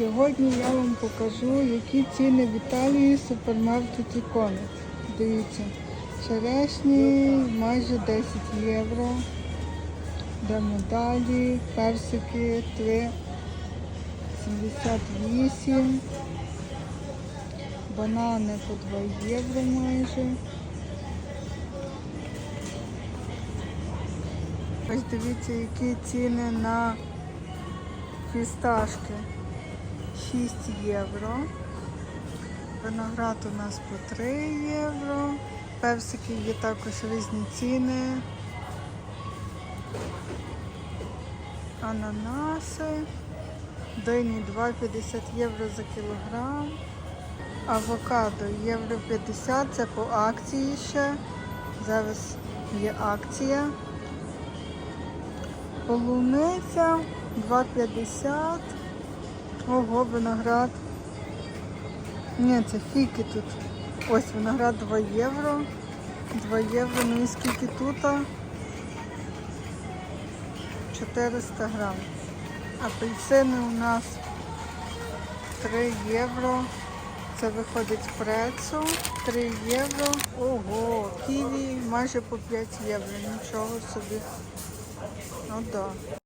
Сьогодні я вам покажу, які ціни в Італії супермаркеті Конець. Дивіться, черешні майже 10 євро. Йдемо далі, персики 3,78. Банани по 2 євро майже. Ось дивіться, які ціни на фісташки. 6 євро. Виноград у нас по 3 євро. Персики є також різні ціни. Ананаси. Дині 2,50 євро за кілограм. Авокадо євро 50, це по акції ще. Зараз є акція. Полуниця 2,50. Ого, виноград. Ні, це фіки тут. Ось виноград 2 євро. 2 євро, ну і скільки тут? 400 грам. Апельсини у нас 3 євро. Це виходить прецу. 3 євро. Ого, ківі майже по 5 євро. Нічого собі. Ну так. Да.